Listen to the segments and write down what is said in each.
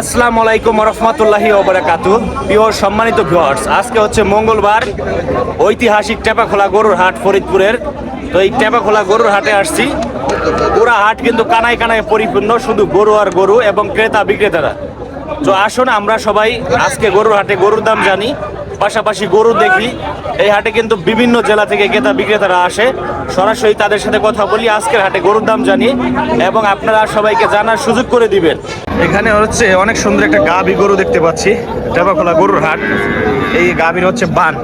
আসসালামু আলাইকুম রহমতুল্লাহি ওবরাকাতু প্রিয় সম্মানিত ভিউয়ার্স আজকে হচ্ছে মঙ্গলবার, ঐতিহাসিক টেপাখোলা গরুর হাট ফরিদপুরের। তো এই টেপাখোলা গরুর হাটে আসছি। পুরা হাট কিন্তু কানায় কানায় পরিপূর্ণ, শুধু গরু আর গরু এবং ক্রেতা বিক্রেতারা। তো আসুন আমরা সবাই আজকে গরুর হাটে গরুর দাম জানি। পাশাপাশি গরু দেখি। এই হাটে কিন্তু বিভিন্ন জেলা থেকে ক্রেতা বিক্রেতারা আসে। সরাসরি তাদের সাথে কথা বলি, আজকের হাটে গরুর দাম জানি এবং আপনারা সবাইকে জানার সুযোগ করে দিবেন। এখানে হচ্ছে অনেক সুন্দর একটা গাভি গরু দেখতে পাচ্ছি টেপাখোলা গরুর হাট। এই গাভীর হচ্ছে বান।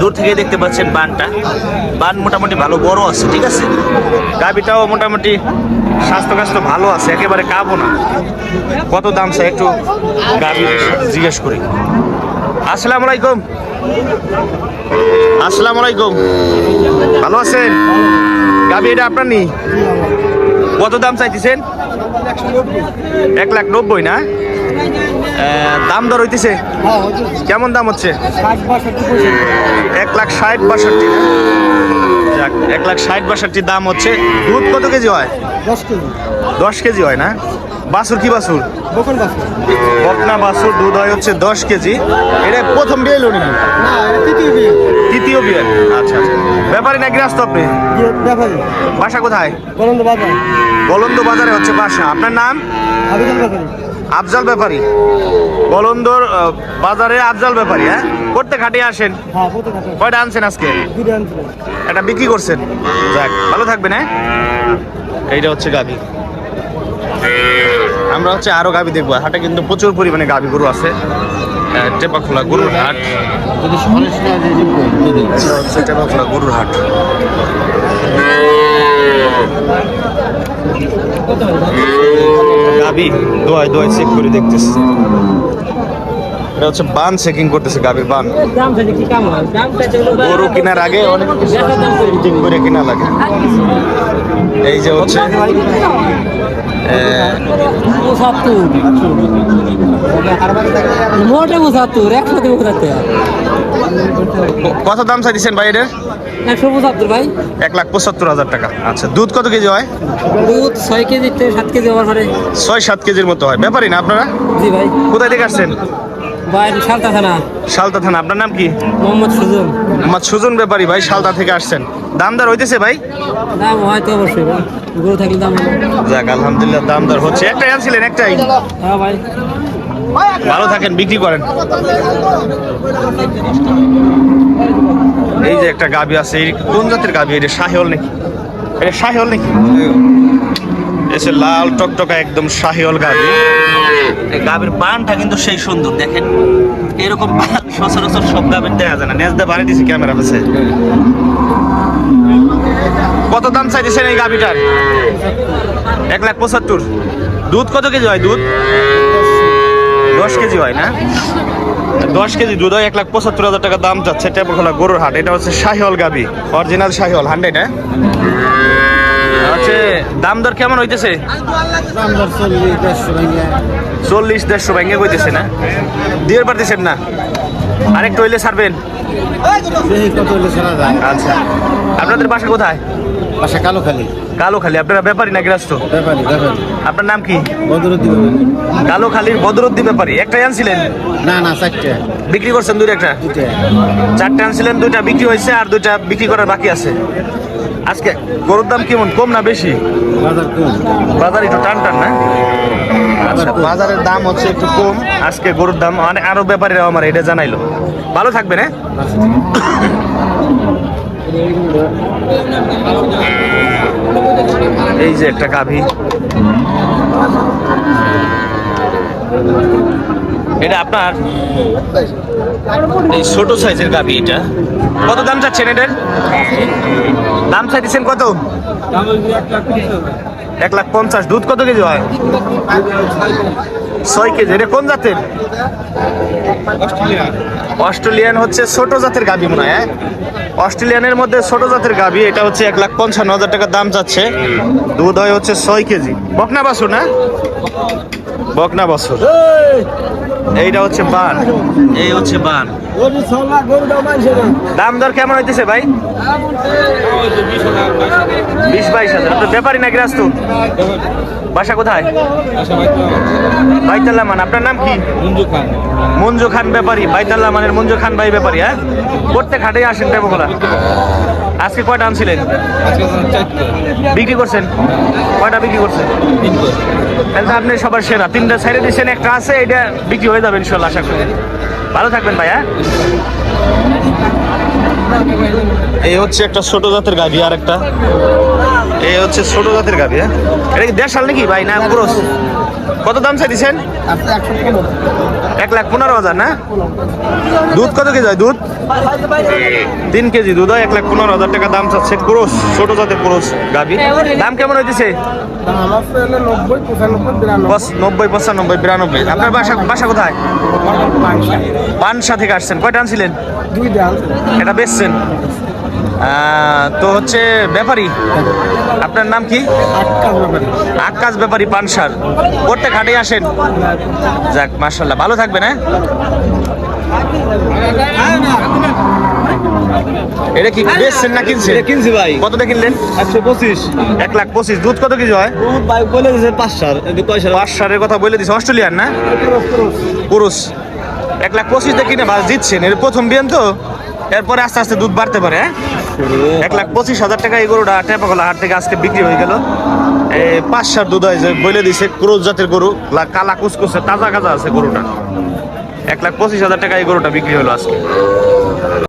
দূর থেকে দেখতে পাচ্ছেন বানটা। বান মোটামুটি ভালো বড় আছে, ঠিক আছে? গাভীটাও মোটামুটি স্বাস্থ্য কাস্ত্য ভালো আছে, একেবারে কাবো না। কত দাম স্যার একটু সাথে জিজ্ঞেস করি। আসসালামু আলাইকুম। আসসালামু আলাইকুম। ভালো আছেন? গাভী, এটা আপনার নি? কত দাম চাইতেছেন? এক লাখ নব্বই না? দাম দর হইতেছে? কেমন দাম হচ্ছে? এক লাখ ষাট বাষট্টি। এক লাখ ষাট বাষট্টি দাম হচ্ছে। দুধ কত কেজি হয়? দশ কেজি। দশ কেজি হয় না? বাছুর কি বাসুর? বকন বাস বকনা বাছুর দুধ হয় হচ্ছে দশ কেজি। এটা প্রথম বিয়ে এলো না তৃতীয় বিয়ে। তৃতীয় বিয়ে। আচ্ছা আচ্ছা। ব্যাপারী নাকি রাস্তা আপনি? ব্যাপারে। বাসা কোথায়? বলন্দ বাজার। বলন্দ বাজারে হচ্ছে বাসা। আপনার নাম? আবেদন ব্যাপারে। আফজাল ব্যাপারী। বলন্দর বাজারে আফজাল ব্যাপারী হ্যাঁ? করতে খাটিয়ে আসেন? হ্যাঁ কয়টা আনছেন আজকে? এটা বিক্রি করছেন? যাক ভালো থাকবেন হ্যাঁ? এইটা হচ্ছে গাভি। আমরা হচ্ছে আরও গাভি দেখব। হাটে কিন্তু প্রচুর পরিমাণে গাভি গরু আছে। টেপাখোলা গরুর হাট। হচ্ছে টেপাখোলা গরুর হাট। গাভি দোয়ায় দোয়ায় চেক করে দেখতেছে। এটা হচ্ছে বান চেকিং করতেছে গাভির বান। গরু কেনার আগে অনেক চেকিং করে কেনা লাগে। এই যে হচ্ছে কত দাম চাইছেন ভাই এটার একশো পঁচাত্তর ভাই। এক লাখ পঁচাত্তর হাজার টাকা। আচ্ছা দুধ কত কেজি হয়? দুধ ছয় কেজি সাত কেজি হওয়ার পরে। ছয় সাত কেজির মতো হয়। ব্যাপারই না আপনারা? জি ভাই। কোথায় থেকে আসছেন? সালতা থানা। শালদা থানা আপনার নাম কি? মোহাম্মদ সুজন। আমার সুজন ব্যাপারী ভাই শালদা থেকে আসছেন। দামদার হইতেছে ভাই? দাম হয়তো অবশ্যই গরু থাকলে দাম যাক আলহামদুলিল্লাহ দামদার হচ্ছে। একটাই আনছিলেন একটাই? হ্যাঁ ভাই। ভালো থাকেন বিক্রি করেন। এই যে একটা গাবি আছে এই কোন জাতের গাবি এটা শাহিওল নাকি? এটা শাহিওল নাকি? এসে লাল টকটকা একদম শাহিওল গাবি। এই গাবির পানটা কিন্তু সেই সুন্দর, দেখেন। এরকম সচরাচর সব গাবির দেখা যায় না। নেজদা বাড়ি দিছে ক্যামেরা কাছে কত দাম চাইছেন এই গাবিটার? এক লাখ পঁচাত্তর। দুধ কত কেজি হয় দুধ? দশ কেজি হয় না? দশ কেজি দুধ এক লাখ পঁচাত্তর হাজার টাকা দাম যাচ্ছে টেপখোলা গরুর হাট। এটা হচ্ছে শাহিওল গাবি, অরিজিনাল শাহিওল হান্ড্রেড হ্যাঁ? হচ্ছে দাম দর কেমন হইতেছে? চল্লিশ দেড়শো ভেঙে। কইতেছে না? দিয়ে পারতেছেন না? আরেকটু হইলে ছাড়বেন? আচ্ছা। আপনাদের বাসা কোথায়? বাসা কালো খালি কালো খালি আপনারা ব্যাপারী ব্যাপারি ব্যাপারি। আপনার নাম কি? বদরুদ্দি কালো খালির বদরুদ্দি ব্যাপারী। একটা আনছিলেন? না না চারটে। বিক্রি করছেন দুই একটা চারটে আনছিলেন দুইটা বিক্রি হয়েছে আর দুইটা বিক্রি করার বাকি আছে। আজকে গরুর দাম কেমন? কম না বেশি? বাজার কম। বাজার একটু টান টান না? আচ্ছা, বাজারের দাম হচ্ছে একটু কম। আজকে গরুর দাম মানে আরও ব্যাপারীরা আমার এটা জানাইলো। ভালো থাকবেন হ্যাঁ এই যে একটা গাভী। এটা আপনার? এই ছোট সাইজের গাবি এটা। কত দাম চাচ্ছেন এটার? দাম চাইতেছেন কত? এক লাখ পঞ্চাশ। দুধ কত কেজি হয়? ছয় কেজি। এটা কোন জাতের? অস্ট্রেলিয়ান। হচ্ছে ছোট জাতের গাবি মনে হয় হ্যাঁ? অস্ট্রেলিয়ানের মধ্যে ছোট জাতের গাভী এটা হচ্ছে এক লাখ পঞ্চান্ন হাজার টাকা দাম যাচ্ছে। দুধ হয় হচ্ছে ছয় কেজি। বকনা বাসু না? বকনা বাসু এইটা হচ্ছে বান। এই হচ্ছে বান। দাম দর কেমন হইতেছে ভাই? বিশ বাইশ হাজার। আপনার ব্যাপারই না গ্রাস্ত বাসা কোথায়? বাইতাল্লা মান। আপনার নাম কি? মঞ্জু খান। ব্যাপারী। বাইতাল্লা মানের মঞ্জু খান ভাই ব্যাপারী হ্যাঁ? প্রত্যেক হাটে আসেন টেপোখোলা আজকে কয়টা আনছিলেন? বিক্রি করছেন? কয়টা বিক্রি করছেন? তাহলে তো আপনি সবার সেরা। তিনটা সাইডে দিচ্ছেন একটা আছে এটা বিক্রি হয়ে যাবে ইনশাল্লাহ আশা করি। ভালো থাকবেন ভাই হ্যাঁ? এই হচ্ছে একটা ছোট জাতের গাভি আর একটা এই হচ্ছে ছোট জাতের গাভি হ্যাঁ? এটা কি দেড় সাল নাকি ভাই না পুরো কত দাম চাই দিচ্ছেন এক লাখ পনেরো হাজার না? দুধ কত কেজি হয় দুধ? তিন কেজি দুধ হয় এক লাখ পনেরো হাজার টাকা দাম চাচ্ছে পুরুষ ছোট জাতের পুরুষ গাভি দাম কেমন হইতেছে? নব্বই পঁচানব্বই বিরানব্বই। আপনার বাসা বাসা কোথায়? পানসা থেকে আসছেন। কয়টা আনছিলেন? এটা বেচছেন? তো হচ্ছে ব্যাপারী আপনার নাম কি? আকাশ ব্যাপারী। পানসার। প্রত্যেক হাটে আসেন? যাক মার্শাল্লাহ ভালো থাকবেন হ্যাঁ? এটা কি বেচছেন না কিনছেন? কিনছি ভাই। কিনলেন? একশো পঁচিশ। এক লাখ পঁচিশ। দুধ কত কেজি হয়? ভাই বলে দিয়েছে পাঁচ সার পাঁচ সারের কথা বলে দিছে। অস্ট্রেলিয়ান না? পুরুষ। এক লাখ পঁচিশ দিয়ে কিনে বাসের প্রথম বিয়ান তো। এরপরে আস্তে আস্তে দুধ বাড়তে পারে হ্যাঁ? এক লাখ পঁচিশ হাজার টাকা এই গরুটা টেপাকলা হাট থেকে আজকে বিক্রি হয়ে গেল। পাঁচ সার দুধ হয়েছে বলে দিছে ক্রোজ জাতের গরু কালা কুচকুচে, তাজা কাজা আছে গরুটা। এক লাখ পঁচিশ হাজার টাকা এই গরুটা বিক্রি হলো আজকে।